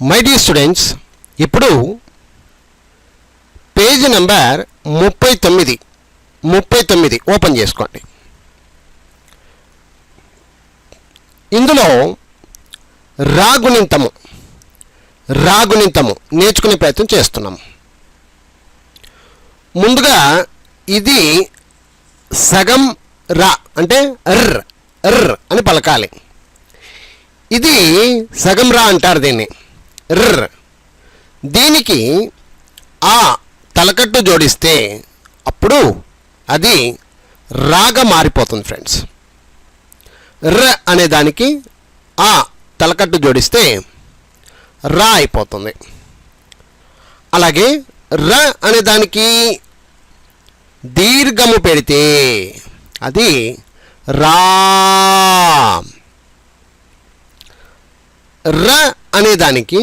My dear students ఇప్పుడు page number ముప్పై తొమ్మిది ముప్పై తొమ్మిది ఓపెన్ చేసుకోండి. ఇందులో రాగునింతము రాగునింతము నేర్చుకునే ప్రయత్నం చేస్తున్నాం. ముందుగా ఇది సగం రా అంటే ఎర్ర ఎర్ర అని పలకాలి. ఇది సగం రా అంటారు దీన్ని. ర్. దీనికి ఆ తలకట్టు జోడిస్తే అప్పుడు అది రాగా మారిపోతుంది ఫ్రెండ్స్. ర అనే దానికి ఆ తలకట్టు జోడిస్తే రా అయిపోతుంది. అలాగే ర అనే దానికి దీర్ఘము పెడితే అది రా. ర అనేదానికి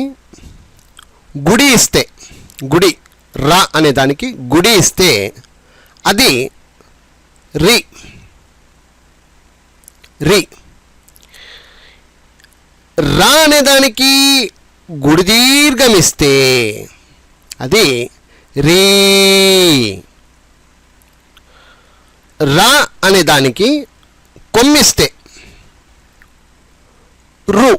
గుడి ఇస్తే గుడి రా అనేదానికి గుడి ఇస్తే అది రి. రి. రా అనే దానికి గుడి దీర్ఘమిస్తే అది రీ. రా అనే దానికి కొమ్మిస్తే రు.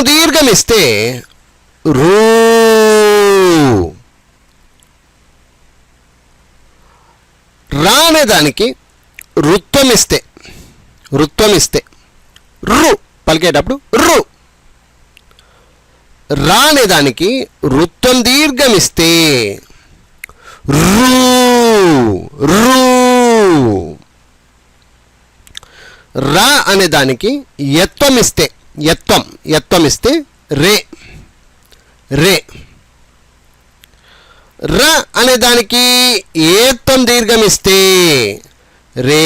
కొమ్ము దీర్ఘమిస్తే రూ. రా అనే దానికి రుత్వమిస్తే రుత్వమిస్తే రు పలికేటప్పుడు రు. రా అనే దానికి రుత్వం దీర్ఘమిస్తే రూ. రూ. రా అనే దానికి యత్వమిస్తే. యత్వం. యత్వం ఇస్తే రే. రే. ర అనే దానికి ఏత్వం దీర్ఘమిస్తే రే.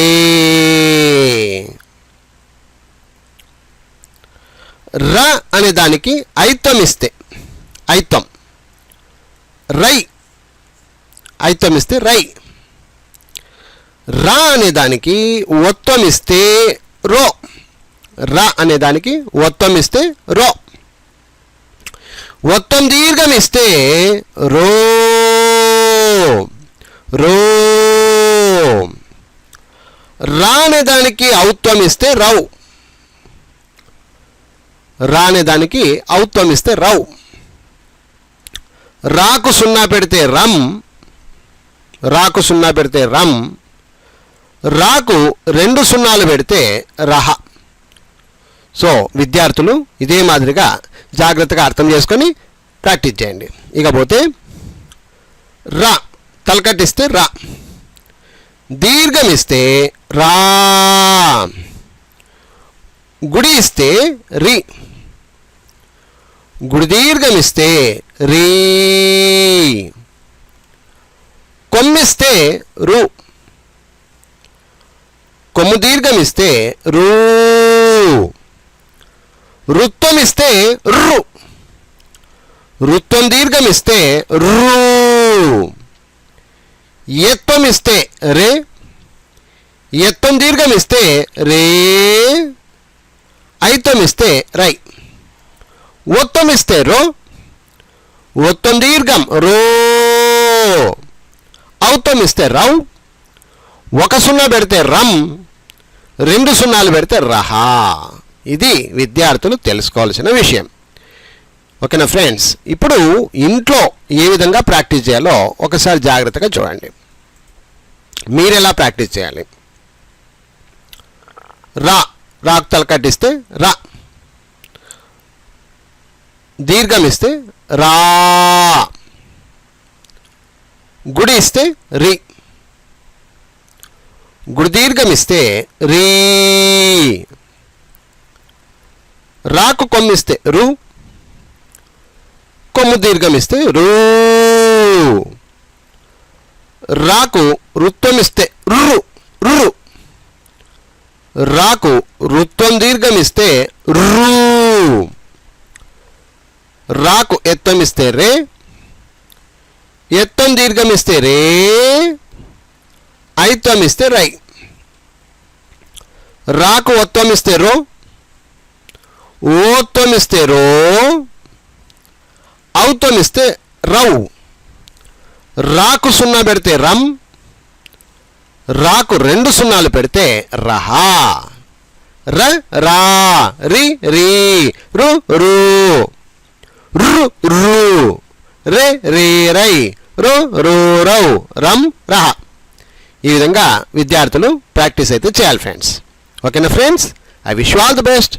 ర అనే దానికి ఐత్వం ఇస్తే ఐత్వం. రై. ఐత్వం ఇస్తే రై. రా అనే దానికి ఒత్వం ఇస్తే రో. రా అనే దానికి ఒత్తం ఇస్తే రో. ఒత్తం దీర్ఘం ఇస్తే రో. రో. రా అనే దానికి ఔత్వం ఇస్తే రౌ. రా అనే దానికి ఔత్వం ఇస్తే రౌ. రాకు సున్నా పెడితే రమ్ రాకు సున్నా పెడితే రమ్ రాకు రెండు సున్నాలు పెడితే రహ. సో విద్యార్థులు ఇదే మాదిరిగా జాగ్రత్తగా అర్థం చేసుకొని ప్రాక్టీస్ చేయండి. ఇకపోతే రా తలకట్టిస్తే రా. దీర్ఘం ఇస్తే రా. గుడి ఇస్తే రి. గుడి దీర్ఘం ఇస్తే రీ. కొమ్మిస్తే రు. కొమ్ము దీర్ఘం ఇస్తే రూ. రుత్వం ఇస్తే రు. రుత్వం దీర్ఘం ఇస్తే రూ. ఎత్వం ఇస్తే రే. ఎత్వం దీర్ఘం ఇస్తే రే. ఐత్వం ఇస్తే రై. ఒత్తం ఇస్తే రో. ఒత్తం దీర్ఘం రో. ఔత్వం ఇస్తే రౌ. ఒక సున్నా పెడితే రమ్ రెండు సున్నాలు పెడితే రహా. ఇది విద్యార్థులు తెలుసుకోవాల్సిన విషయం. ఓకేనా ఫ్రెండ్స్? ఇప్పుడు ఇంట్లో ఏ విధంగా ప్రాక్టీస్ చేయాలో ఒకసారి జాగ్రత్తగా చూడండి. మీరు ఎలా ప్రాక్టీస్ చేయాలి? రా రాకు తలకట్టిస్తే రా. దీర్ఘం ఇస్తే రా. గుడి ఇస్తే రి. గుడి దీర్ఘం ఇస్తే రీ. రాకు కొమ్మిస్తే రు కొమ్ము దీర్ఘం ఇస్తే రూ. రాకు వృత్తం ఇస్తే రు రు. రాకు వృత్తం దీర్ఘం ఇస్తే రాకు ఎత్తం ఇస్తే రే ఎత్తం దీర్ఘం ఇస్తే రే ఐత్వం ఇస్తే రై. రాకు ఒత్తం ఇస్తే రో ఓతోనిస్తే రో అవుతోనిస్తే రౌ. రాకు సున్నా పెడితే రమ్ రాకు రెండు సున్నాలు పెడితే రహా. ర రా రి రీ రు రు. రు రు. రే రే రై రు రు రౌ. రమ్ రహ. ఈ విధంగా విద్యార్థులు ప్రాక్టీస్ అయితే చేయాలి ఫ్రెండ్స్. ఓకేనా friends? I wish all the best.